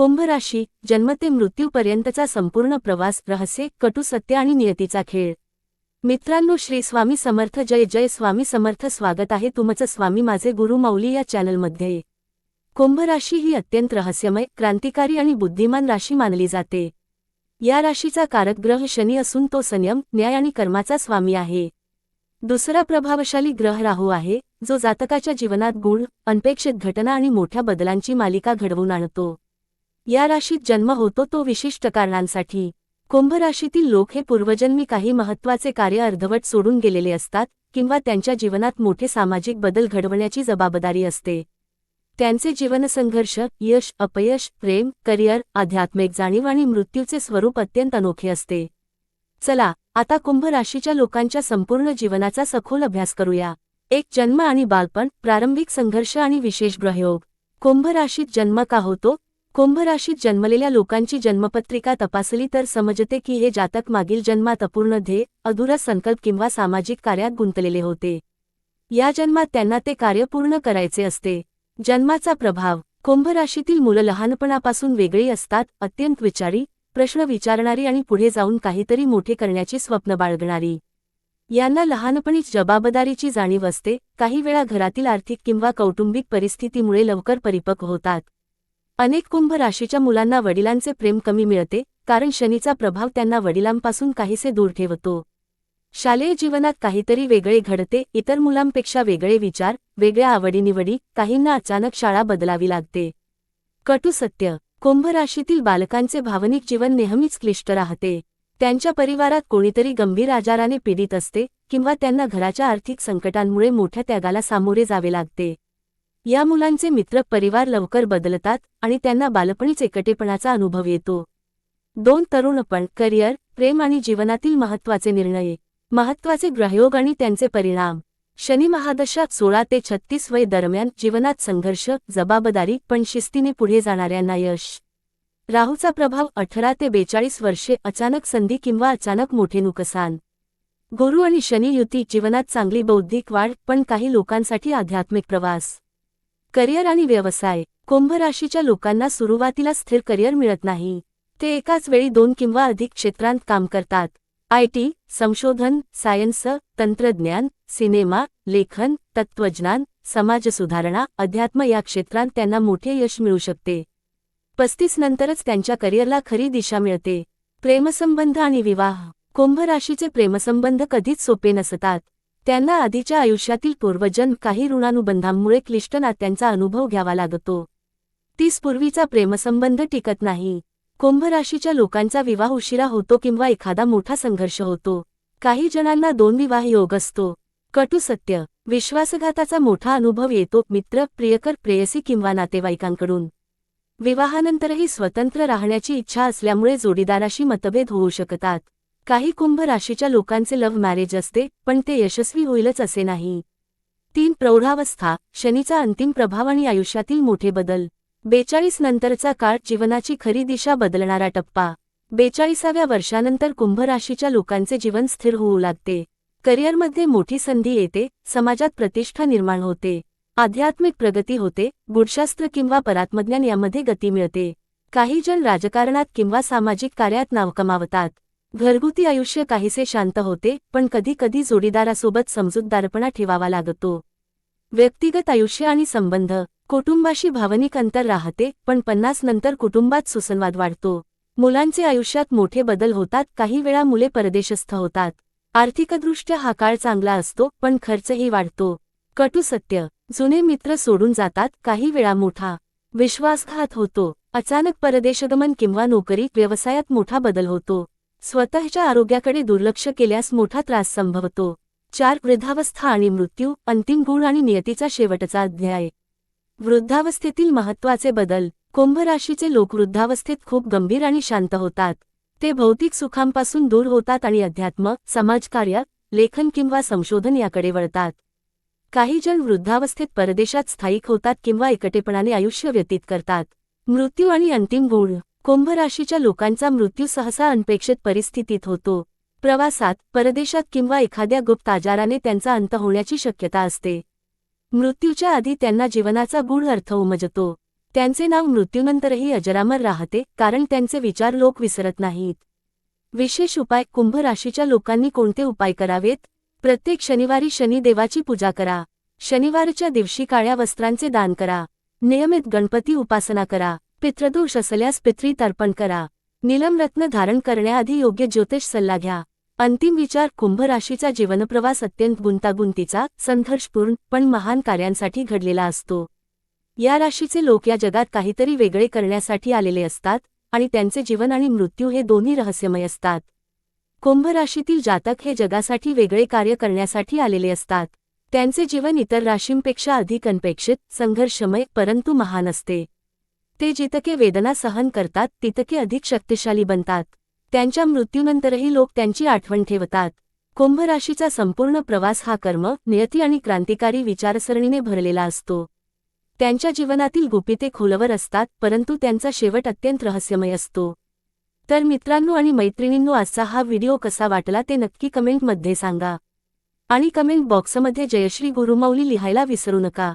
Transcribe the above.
कुंभराशी जन्म ते मृत्यूपर्यंतचा संपूर्ण प्रवास रहस्य कटू सत्य आणि नियतीचा खेळ. मित्रांनो श्री स्वामी समर्थ जय जय स्वामी समर्थ स्वागत आहे तुमचं स्वामी माझे गुरु माऊली या चॅनलमध्ये. कुंभराशी ही अत्यंत रहस्यमय क्रांतिकारी आणि बुद्धिमान राशी मानली जाते. या राशीचा कारक ग्रह शनी असून तो संयम न्याय आणि कर्माचा स्वामी आहे. दुसरा प्रभावशाली ग्रह राहू आहे जो जातकाच्या जीवनात गुण अनपेक्षित घटना आणि मोठ्या बदलांची मालिका घडवून आणतो. या राशीत जन्म होतो तो विशिष्ट कारणांसाठी. कुंभ राशीतील लोक हे पूर्वजन्मी काही महत्त्वाचे कार्य अर्धवट सोडून गेलेले असतात किंवा त्यांच्या जीवनात मोठे सामाजिक बदल घडवण्याची जबाबदारी असते. त्यांचे जीवनसंघर्ष यश अपयश प्रेम करिअर आध्यात्मिक जाणीव आणि मृत्यूचे स्वरूप अत्यंत अनोखे असते. चला आता कुंभ राशीच्या लोकांच्या संपूर्ण जीवनाचा सखोल अभ्यास करूया. एक जन्म आणि बालपण प्रारंभिक संघर्ष आणि विशेष ग्रहयोग. कुंभ राशीत जन्म का होतो? कुंभराशीत जन्मलेल्या लोकांची जन्मपत्रिका तपासली तर समजते की हे जातक मागील जन्मात अपूर्ण ध्येय अधुरा संकल्प किंवा सामाजिक कार्यात गुंतलेले होते. या जन्मात त्यांना ते कार्य पूर्ण करायचे असते. जन्माचा प्रभाव कुंभराशीतील मुलं लहानपणापासून वेगळी असतात अत्यंत विचारी प्रश्न विचारणारी आणि पुढे जाऊन काहीतरी मोठे करण्याची स्वप्न बाळगणारी. यांना लहानपणीच जबाबदारीची जाणीव असते काही वेळा घरातील आर्थिक किंवा कौटुंबिक परिस्थितीमुळे लवकर परिपक्व होतात. अनेक कुंभ राशीच्या मुलांना वडिलांचे प्रेम कमी मिळते कारण शनीचा प्रभाव त्यांना वडिलांपासून काहीसे दूर ठेवतो. शालेय जीवनात काहीतरी वेगळे घडते इतर मुलांपेक्षा वेगळे विचार वेगळ्या आवडीनिवडी काहींना अचानक शाळा बदलावी लागते. कटू सत्य कुंभ राशीतील बालकांचे भावनिक जीवन नेहमीच क्लिष्ट राहते. त्यांच्या परिवारात कोणीतरी गंभीर आजाराने पीडित असते किंवा त्यांना घराच्या आर्थिक संकटांमुळे मोठ्या त्यागाला सामोरे जावे लागते. या मुलांचे मित्र परिवार लवकर बदलतात आणि त्यांना बालपणीच एकटेपणाचा अनुभव येतो. दोन तरुणपण करिअर प्रेम आणि जीवनातील महत्त्वाचे निर्णय महत्त्वाचे ग्रहयोग आणि त्यांचे परिणाम. शनी महादशात सोळा ते छत्तीस वय दरम्यान जीवनात संघर्ष जबाबदारी पण शिस्तीने पुढे जाणाऱ्यांना यश. राहूचा प्रभाव अठरा ते बेचाळीस वर्षे अचानक संधी किंवा अचानक मोठे नुकसान. गुरु आणि शनी युती जीवनात चांगली बौद्धिक वाढ पण काही लोकांसाठी आध्यात्मिक प्रवास. करिअर आणि व्यवसाय. कुंभ राशीच्या लोकांना सुरुवातीला स्थिर करिअर मिळत नाही. ते एकाच वेळी दोन किंवा अधिक क्षेत्रांत काम करतात. आय टी संशोधन सायन्स तंत्रज्ञान सिनेमा लेखन तत्त्वज्ञान समाजसुधारणा अध्यात्म या क्षेत्रांत त्यांना मोठे यश मिळू शकते. पस्तीस नंतरच त्यांच्या करिअरला खरी दिशा मिळते. प्रेमसंबंध आणि विवाह. कुंभ राशीचे प्रेमसंबंध कधीच सोपे नसतात. त्यांना आधीच्या आयुष्यातील पूर्वजन काही ऋणानुबंधांमुळे क्लिष्ट नात्यांचा अनुभव घ्यावा लागतो. तीस पूर्वीचा प्रेमसंबंध टिकत नाही. कुंभ राशीच्या लोकांचा विवाह उशिरा होतो किंवा एखादा मोठा संघर्ष होतो. काही जणांना दोन विवाह योग असतो. कटू सत्य विश्वासघाताचा मोठा अनुभव येतो मित्र प्रियकर प्रेयसी किंवा नातेवाईकांकडून. विवाहानंतरही स्वतंत्र राहण्याची इच्छा असल्यामुळे जोडीदाराशी मतभेद होऊ शकतात. काही कुंभ राशीच्या लोकांचे लव्ह मॅरेज असते पण ते यशस्वी होईलच असे नाही. तीन प्रौढावस्था शनीचा अंतिम प्रभाव आणि आयुष्यातील मोठे बदल. बेचाळीस नंतरचा काळ जीवनाची खरी दिशा बदलणारा टप्पा. बेचाळीसाव्या वर्षानंतर कुंभ राशीच्या लोकांचे जीवन स्थिर होऊ लागते. करिअरमध्ये मोठी संधी येते समाजात प्रतिष्ठा निर्माण होते. आध्यात्मिक प्रगती होते गुडशास्त्र किंवा परात्मज्ञान यामध्ये गती मिळते. काही जण राजकारणात किंवा सामाजिक कार्यात नाव कमावतात घरगुती आयुष्य काहीसे शांत होते पण कधी कधी जोडीदारासोबत समजूतदारपणा ठेवावा लागतो. व्यक्तिगत आयुष्य आणि संबंध कुटुंबाशी भावनिक अंतर राहते पण पन्नास नंतर कुटुंबात सुसंवाद वाढतो. मुलांचे आयुष्यात मोठे बदल होतात काही वेळा मुले परदेशस्थ होतात. आर्थिकदृष्ट्या हा काळ चांगला असतो पण खर्चही वाढतो. कटू सत्य जुने मित्र सोडून जातात काही वेळा मोठा विश्वासघात होतो. अचानक परदेशगमन किंवा नोकरी व्यवसायात मोठा बदल होतो. स्वतःच्या आरोग्याकडे दुर्लक्ष केल्यास मोठा त्रास संभवतो. चार वृद्धावस्था आणि मृत्यू अंतिम गुण आणि नियतीचा शेवटचा अध्याय. वृद्धावस्थेतील महत्त्वाचे बदल. कुंभ राशीचे लोक वृद्धावस्थेत खूप गंभीर आणि शांत होतात. ते भौतिक सुखांपासून दूर होतात आणि अध्यात्म समाजकार्य लेखन किंवा संशोधन याकडे वळतात. काही जण वृद्धावस्थेत परदेशात स्थायिक होतात किंवा एकटेपणाने आयुष्य व्यतीत करतात. मृत्यू आणि अंतिम गुण. कुंभ राशीच्या लोकांचा मृत्यू सहसा अनपेक्षित परिस्थितीत होतो. प्रवासात परदेशात किंवा एखाद्या गुप्त आजाराने त्यांचा अंत होण्याची शक्यता असते. मृत्यूच्या आधी त्यांना जीवनाचा गूढ अर्थ उमजतो. त्यांचे नाव मृत्यूनंतरही अजरामर राहते कारण त्यांचे विचार लोक विसरत नाहीत. विशेष उपाय कुंभ राशीच्या लोकांनी कोणते उपाय करावेत? प्रत्येक शनिवारी शनिदेवाची पूजा करा. शनिवारच्या दिवशी काळ्या वस्त्रांचे दान करा. नियमित गणपती उपासना करा. पितृदोष असल्यास पित्री तर्पण करा. निलमरत्न धारण करण्याआधी योग्य ज्योतिष सल्ला घ्या. अंतिम विचार कुंभ राशीचा जीवनप्रवास अत्यंत गुंतागुंतीचा संघर्षपूर्ण पण महान कार्यांसाठी घडलेला असतो. या राशीचे लोक या जगात काहीतरी वेगळे करण्यासाठी आलेले असतात आणि त्यांचे जीवन आणि मृत्यू हे दोन्ही रहस्यमय असतात. कुंभ राशीतील जातक हे जगासाठी वेगळे कार्य करण्यासाठी आलेले असतात. त्यांचे जीवन इतर राशींपेक्षा अधिक अनपेक्षित संघर्षमय परंतु महान असते. ते जितके वेदना सहन करतात तितके अधिक शक्तिशाली बनतात. त्यांच्या मृत्यूनंतरही लोक त्यांची आठवण ठेवतात. कुंभराशीचा संपूर्ण प्रवास हा कर्म नियती आणि क्रांतिकारी विचारसरणीने भरलेला असतो. त्यांच्या जीवनातील गुपिते खोलवर असतात परंतु त्यांचा शेवट अत्यंत रहस्यमय असतो. तर मित्रांनो आणि मैत्रिणींनो आजचा हा व्हिडिओ कसा वाटला ते नक्की कमेंटमध्ये सांगा. आणि कमेंट बॉक्समध्ये जयश्री गुरुमौली लिहायला विसरू नका.